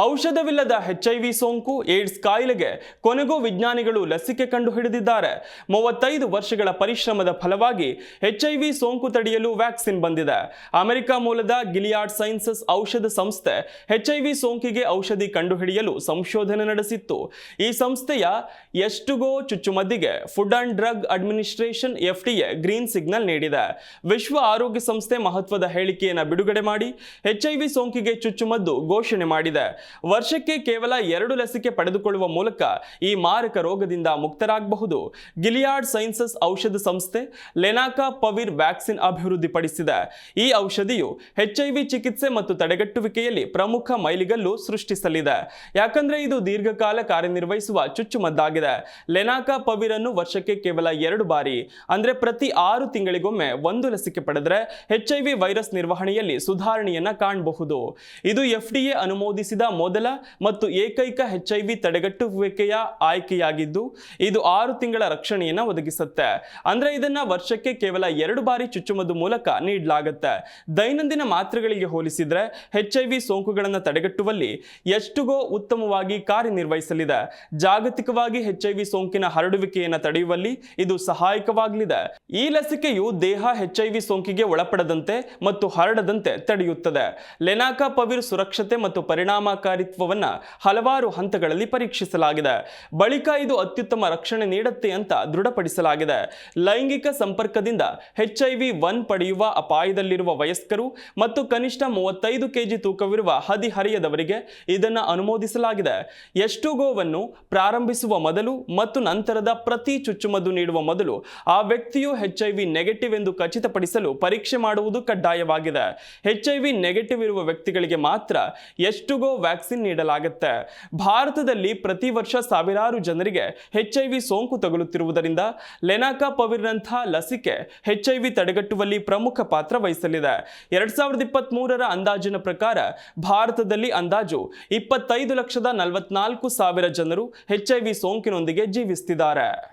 ಔಷಧವಿಲ್ಲದ H I V ಸೋಂಕು AIDS ಕಾಯಿಲೆಗೆ ಕೊನೆಗೂ ವಿಜ್ಞಾನಿಗಳು ಲಸಿಕೆ ಕಂಡು ಹಿಡಿದಿದ್ದಾರೆ. ಮೂವತ್ತೈದು ವರ್ಷಗಳ ಪರಿಶ್ರಮದ ಫಲವಾಗಿ ಎಚ್ಐವಿ ಸೋಂಕು ತಡೆಯಲು ವ್ಯಾಕ್ಸಿನ್ ಬಂದಿದೆ. ಅಮೆರಿಕ ಮೂಲದ ಗಿಲಿಯಾಡ್ ಸೈನ್ಸಸ್ ಔಷಧ ಸಂಸ್ಥೆ ಎಚ್ಐವಿ ಸೋಂಕಿಗೆ ಔಷಧಿ ಕಂಡುಹಿಡಿಯಲು ಸಂಶೋಧನೆ ನಡೆಸಿತ್ತು. ಈ ಸಂಸ್ಥೆಯ ಎಷ್ಟುಗೋ ಚುಚ್ಚುಮದ್ದಿಗೆ food and drug administration FDA green signal ನೀಡಿದೆ. ವಿಶ್ವ ಆರೋಗ್ಯ ಸಂಸ್ಥೆ ಮಹತ್ವದ ಹೇಳಿಕೆಯನ್ನು ಬಿಡುಗಡೆ ಮಾಡಿ ಎಚ್ಐವಿ ಸೋಂಕಿಗೆ ಚುಚ್ಚುಮದ್ದು ಘೋಷಣೆ ಮಾಡಿದೆ. ವರ್ಷಕ್ಕೆ ಕೇವಲ ಎರಡು ಲಸಿಕೆ ಪಡೆದುಕೊಳ್ಳುವ ಮೂಲಕ ಈ ಮಾರಕ ರೋಗದಿಂದ ಮುಕ್ತರಾಗಬಹುದು. ಗಿಲಿಯಾಡ್ ಸೈನ್ಸಸ್ ಔಷಧ ಸಂಸ್ಥೆ, ಲೆನಾಕಾ ಪವಿರ್ ವ್ಯಾಕ್ಸಿನ್ ಅಭಿವೃದ್ಧಿಪಡಿಸಿದೆ. ಈ ಔಷಧಿಯು ಎಚ್ಐವಿ ಚಿಕಿತ್ಸೆ ಮತ್ತು ತಡೆಗಟ್ಟುವಿಕೆಯಲ್ಲಿ ಪ್ರಮುಖ ಮೈಲಿಗಲ್ಲು ಸೃಷ್ಟಿಸಲಿದೆ. ಯಾಕಂದ್ರೆ ಇದು ದೀರ್ಘಕಾಲ ಕಾರ್ಯನಿರ್ವಹಿಸುವ ಚುಚ್ಚುಮದ್ದಾಗಿದೆ. ಲೆನಾಕಾ ಪವಿರ್ ಅನ್ನು ವರ್ಷಕ್ಕೆ ಕೇವಲ ಎರಡು ಬಾರಿ, ಅಂದ್ರೆ ಪ್ರತಿ ಆರು ತಿಂಗಳಿಗೊಮ್ಮೆ ಒಂದು ಲಸಿಕೆ ಪಡೆದರೆ ಎಚ್ಐವಿ ವೈರಸ್ ನಿರ್ವಹಣೆಯಲ್ಲಿ ಸುಧಾರಣೆಯನ್ನ ಕಾಣಬಹುದು. ಇದು ಎಫ್ಡಿಎ ಅನುಮೋದಿಸಿದ ಮೊದಲ ಮತ್ತು ಏಕೈಕ ಎಚ್ಐವಿ ತಡೆಗಟ್ಟುವಿಕೆಯ ಆಯ್ಕೆಯಾಗಿದ್ದು, ಇದು ಆರು ತಿಂಗಳ ರಕ್ಷಣೆಯನ್ನ ಒದಗಿಸುತ್ತೆ. ಅಂದ್ರೆ ಇದನ್ನ ವರ್ಷಕ್ಕೆ ಕೇವಲ ಎರಡು ಬಾರಿ ಚುಚ್ಚುಮದ್ದು ಮೂಲಕ ನೀಡಲಾಗುತ್ತೆ. ದೈನಂದಿನ ಮಾತ್ರೆಗಳಿಗೆ ಹೋಲಿಸಿದ್ರೆ ವಿ ಸೋಂಕುಗಳನ್ನು ತಡೆಗಟ್ಟುವಲ್ಲಿ ಎಷ್ಟುಗೋ ಉತ್ತಮವಾಗಿ ಕಾರ್ಯನಿರ್ವಹಿಸಲಿದೆ. ಜಾಗತಿಕವಾಗಿ ಎಚ್ ಐ ವಿ ಸೋಂಕಿನ ಹರಡುವಿಕೆಯನ್ನು ತಡೆಯುವಲ್ಲಿ ಇದು ಸಹಾಯಕವಾಗಲಿದೆ. ಈ ಲಸಿಕೆಯು ದೇಹ ಎಚ್ ಐ ವಿ ಸೋಂಕಿಗೆ ಒಳಪಡದಂತೆ ಮತ್ತು ಹರಡದಂತೆ ತಡೆಯುತ್ತದೆ. ಲೆನಾಕಾ ಪವಿರ್ ಸುರಕ್ಷತೆ ಮತ್ತು ಪರಿಣಾಮಕಾರಿತ್ವವನ್ನ ಹಲವಾರು ಹಂತಗಳಲ್ಲಿ ಪರೀಕ್ಷಿಸಲಾಗಿದೆ. ಬಳಿಕ ಇದು ಅತ್ಯುತ್ತಮ ರಕ್ಷಣೆ ನೀಡುತ್ತೆ ಅಂತ ದೃಢಪಡಿಸಲಾಗಿದೆ. ಲೈಂಗಿಕ ಸಂಪರ್ಕದಿಂದ ಎಚ್ಐವಿ ಒನ್ ಪಡೆಯುವ ಅಪಾಯದಲ್ಲಿರುವ ವಯಸ್ಕರು ಮತ್ತು ಕನಿಷ್ಠ ಮೂವತ್ತೈದು ಕೆಜಿ ತೂಕವಿರುವ ಹದಿಹರೆಯದವರಿಗೆ ಇದನ್ನು ಅನುಮೋದಿಸಲಾಗಿದೆ. ಎಷ್ಟು ಗೋವನ್ನು ಪ್ರಾರಂಭಿಸುವ ಮೊದಲು ಮತ್ತು ನಂತರದ ಪ್ರತಿ ಚುಚ್ಚುಮದ್ದು ನೀಡುವ ಮೊದಲು ಆ ವ್ಯಕ್ತಿಯು ಹೆಚ್ಐವಿ ನೆಗೆಟಿವ್ ಎಂದು ಖಚಿತಪಡಿಸಲು ಪರೀಕ್ಷೆ ಮಾಡುವುದು ಕಡ್ಡಾಯವಾಗಿದೆ. ಎಚ್ಐವಿ ನೆಗೆಟಿವ್ ಇರುವ ವ್ಯಕ್ತಿಗಳಿಗೆ ಮಾತ್ರ ಎಷ್ಟು ಗೋ ವ್ಯಾಕ್ಸಿನ್ ನೀಡಲಾಗುತ್ತೆ. ಭಾರತದಲ್ಲಿ ಪ್ರತಿ ವರ್ಷ ಸಾವಿರಾರು ಜನರಿಗೆ ಎಚ್ಐವಿ ಸೋಂಕು ತಗುಲುತ್ತಿರುವುದರಿಂದ ಲೆನಾಕಾ ಪವಿರ್ನಂಥ ಲಸಿಕೆ ಎಚ್ಐವಿ ತಡೆಗಟ್ಟುವಲ್ಲಿ ಪ್ರಮುಖ ಪಾತ್ರ ವಹಿಸಲಿದೆ. ಎರಡ್ ಸಾವಿರದ ಇಪ್ಪತ್ತ್ ಅಂದಾಜಿನ ಪ್ರಕಾರ ಭಾರತದಲ್ಲಿ ಅಂದಾಜು ಇಪ್ಪತ್ತೈದು ಲಕ್ಷದ ನಲವತ್ನಾಲ್ಕು ಸಾವಿರ ಜನರು ಎಚ್ಐವಿ ಸೋಂಕಿನೊಂದಿಗೆ ಜೀವಿಸುತ್ತಿದ್ದಾರೆ